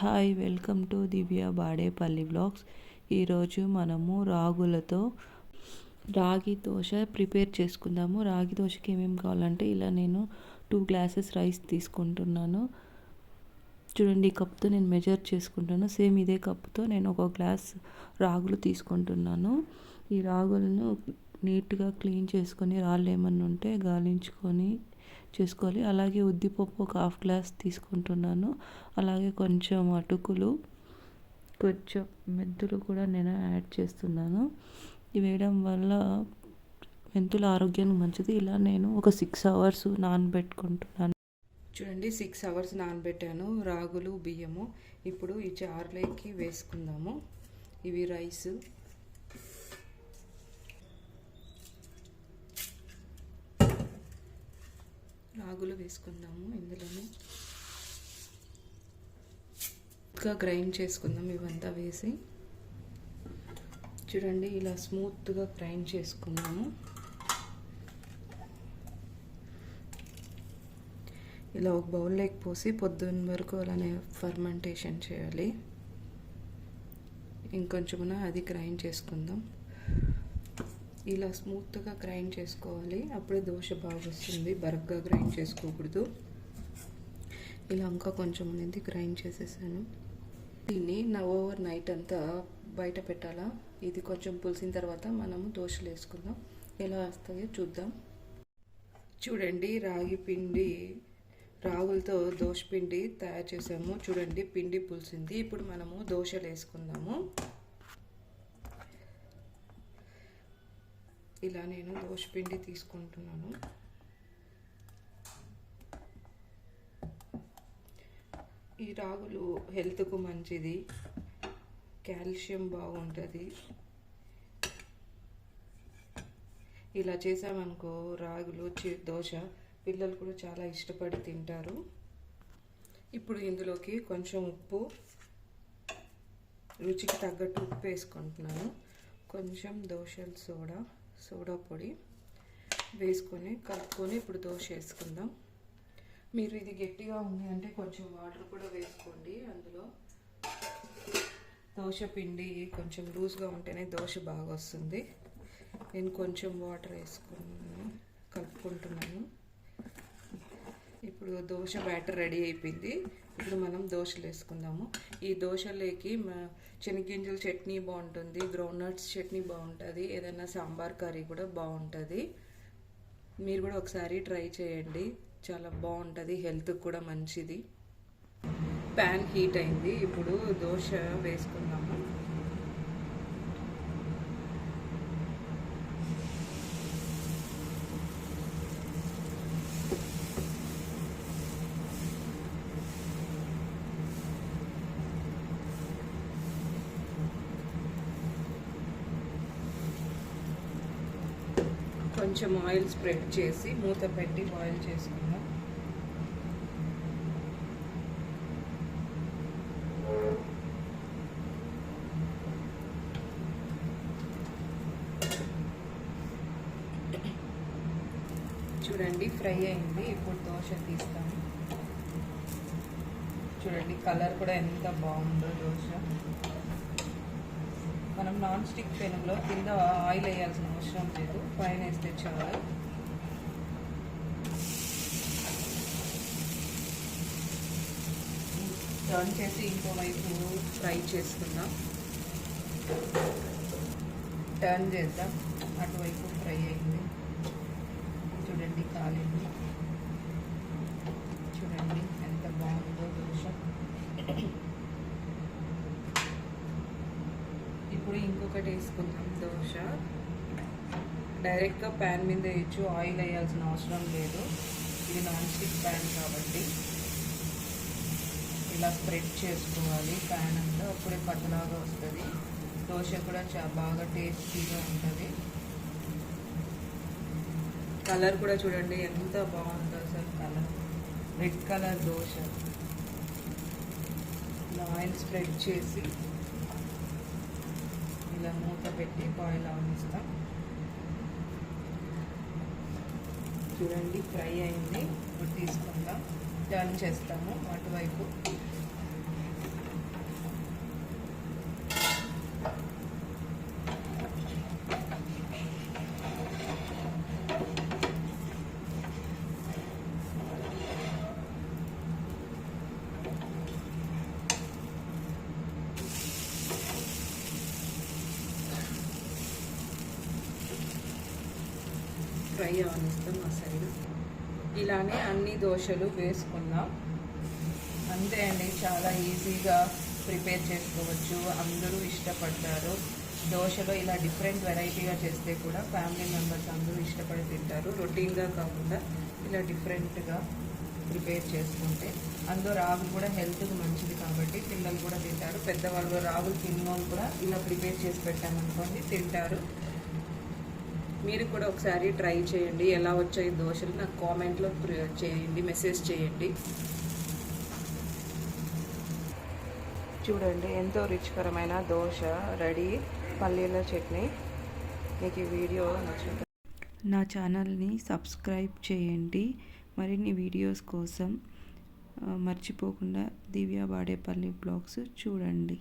Hi welcome to Divya Badepalli blogs ఈరోజు మనము రాగులతో రాగి దోశ ప్రిపేర్ చేసుకుందాము. రాగి దోశకి ఏమేమి కావాలంటే ఇలా నేను టూ గ్లాసెస్ రైస్ తీసుకుంటున్నాను. చూడండి ఈ కప్తో నేను మెజర్ చేసుకుంటాను. సేమ్ ఇదే కప్తో నేను ఒక గ్లాస్ రాగులు తీసుకుంటున్నాను. ఈ రాగులను నీట్గా క్లీన్ చేసుకొని రాళ్ళు ఏమన్నా ఉంటే గాలించుకొని చేసుకోవాలి. అలాగే ఉద్దిపప్పు ఒక హాఫ్ గ్లాస్ తీసుకుంటున్నాను. అలాగే కొంచెం అటుకులు కొంచెం మెంతులు కూడా నేను యాడ్ చేస్తున్నాను. ఇవి వేయడం వల్ల మెంతులు ఆరోగ్యానికి మంచిది. ఇలా నేను ఒక సిక్స్ అవర్స్ నానబెట్టుకుంటున్నాను. చూడండి సిక్స్ అవర్స్ నానబెట్టాను. రాగులు బియ్యము. ఇప్పుడు ఈ చారులోకి వేసుకుందాము. ఇవి రైస్. రాగులు వేసుకుందాము ఇందులోనే. ఇంకా గ్రైండ్ చేసుకుందాం ఇవంతా వేసి. చూడండి ఇలా స్మూత్గా గ్రైండ్ చేసుకుందాము. ఇలా ఒక బౌల్లోకి పోసి పొద్దున్న వరకు అలానే ఫర్మెంటేషన్ చేయాలి. ఇంకొంచెమున అది గ్రైండ్ చేసుకుందాం. ఇలా స్మూత్గా గ్రైండ్ చేసుకోవాలి. అప్పుడే దోశ బాగా వస్తుంది బరగ్గా గ్రైండ్ చేసుకోకూడదు. ఇలా ఇంకా కొంచెం అనేది గ్రైండ్ చేసేసాను. దీన్ని నా ఓవర్ నైట్ అంతా బయట పెట్టాలా? ఇది కొంచెం పులిసిన తర్వాత మనము దోశలు వేసుకుందాం. ఎలా వస్తాయో చూద్దాం. చూడండి రాగి పిండి రాగులతో దోశ పిండి తయారు చేసాము. చూడండి పిండి పులిసింది. ఇప్పుడు మనము దోశలు వేసుకుందాము. ఇలా నేను దోశ పిండి తీసుకుంటున్నాను. ఈ రాగులు హెల్త్కు మంచిది. కాల్షియం బాగుంటుంది. ఇలా చేసామనుకో రాగులు దోశ పిల్లలు కూడా చాలా ఇష్టపడి తింటారు. ఇప్పుడు ఇందులోకి కొంచెం ఉప్పు రుచికి తగ్గట్టు ఉప్పు వేసుకుంటున్నాను. కొంచెం దోశల సోడా. సోడా పొడి వేసుకొని కలుపుకొని ఇప్పుడు దోశ వేసుకుందాం. మీరు ఇది గట్టిగా ఉంది అంటే కొంచెం వాటర్ కూడా వేసుకోండి అందులో. దోశ పిండి కొంచెం లూజ్గా ఉంటేనే దోశ బాగా వస్తుంది. నేను కొంచెం వాటర్ వేసుకుని కలుపుకుంటున్నాను. ఇప్పుడు దోశ బ్యాటర్ రెడీ అయిపోయింది. ఇప్పుడు మనం దోశలు వేసుకుందాము. ఈ దోశలేకి శనగింజల చట్నీ బాగుంటుంది గ్రౌండ్నట్స్ చట్నీ బాగుంటుంది ఏదైనా సాంబార్ కర్రీ కూడా బాగుంటుంది. మీరు కూడా ఒకసారి ట్రై చేయండి. చాలా బాగుంటుంది హెల్త్కి కూడా మంచిది. ప్యాన్ హీట్ అయింది. ఇప్పుడు దోశ వేసుకుందాము. కొంచెం ఆయిల్ స్ప్రెడ్ చేసి మూత పెట్టి బాయిల్ చేసుకుందాం. చూడండి ఫ్రై అయింది. ఇప్పుడు దోశ తీస్తాను. చూడండి కలర్ కూడా ఎంత బాగుందో దోశ. మనం నాన్ స్టిక్ పెనంలో కింద ఆయిల్ వేయాల్సిన అవసరం లేదు. పైన వేస్తే చాలు. టర్న్ చేసి ఇంకో వైపు ఫ్రై చేసుకుందాం. టర్న్ చేద్దాం. అటువైపు ఫ్రై అయింది చూడండి కాలింది చూడండి ఎంత బాగుందో దోశ ఇప్పుడు ఇంకొకటి వేసుకుందాం దోశ. డైరెక్ట్గా ప్యాన్ మీద వేయచ్చు ఆయిల్ వేయాల్సిన అవసరం లేదు. ఇది నాన్ స్టిక్ ప్యాన్ కాబట్టి ఇలా స్ప్రెడ్ చేసుకోవాలి. ప్యాన్ అంతా అప్పుడే పట్టలాగా వస్తుంది. దోశ కూడా చా బాగా టేస్టీగా ఉంటుంది. కలర్ కూడా చూడండి ఎంత బాగుందో అసలు colour. Red colour dosa. Oil spread చేసి ఇలా మూత పెట్టి బాయిల్ అవనిస్తాం. చూడండి ఫ్రై అయింది. ఇప్పుడు తీసుకుందాం టర్న్ చేస్తాము అటువైపు. ఫ్రై అవనిస్తాం మా సైడ్ ఇలానే అన్ని దోశలు వేసుకున్నాం. అంతే అండి చాలా ఈజీగా ప్రిపేర్ చేసుకోవచ్చు. అందరూ ఇష్టపడతారు దోశలో ఇలా డిఫరెంట్ వెరైటీగా చేస్తే కూడా ఫ్యామిలీ మెంబర్స్ అందరూ ఇష్టపడి తింటారు. రొటీన్గా కాకుండా ఇలా డిఫరెంట్గా ప్రిపేర్ చేసుకుంటే అందులో రాగులు కూడా హెల్త్కి మంచిది కాబట్టి పిల్లలు కూడా తింటారు. పెద్దవాళ్ళు రాగులు తిన్నోళ్ళు కూడా ఇలా ప్రిపేర్ చేసి పెట్టామనుకోండి తింటారు. మీరు కూడా ఒకసారి ట్రై చేయండి. ఎలా వచ్చాయి దోశలు నాకు కామెంట్లో చేయండి మెసేజ్ చేయండి. చూడండి ఎంతో రుచికరమైన దోశ రెడీ పల్లీల చట్నీ. మీకు ఈ వీడియో నచ్చింది నా ఛానల్ని సబ్స్క్రైబ్ చేయండి. మరిన్ని వీడియోస్ కోసం మర్చిపోకుండా దివ్య వాడేపల్లి బ్లాగ్స్ చూడండి.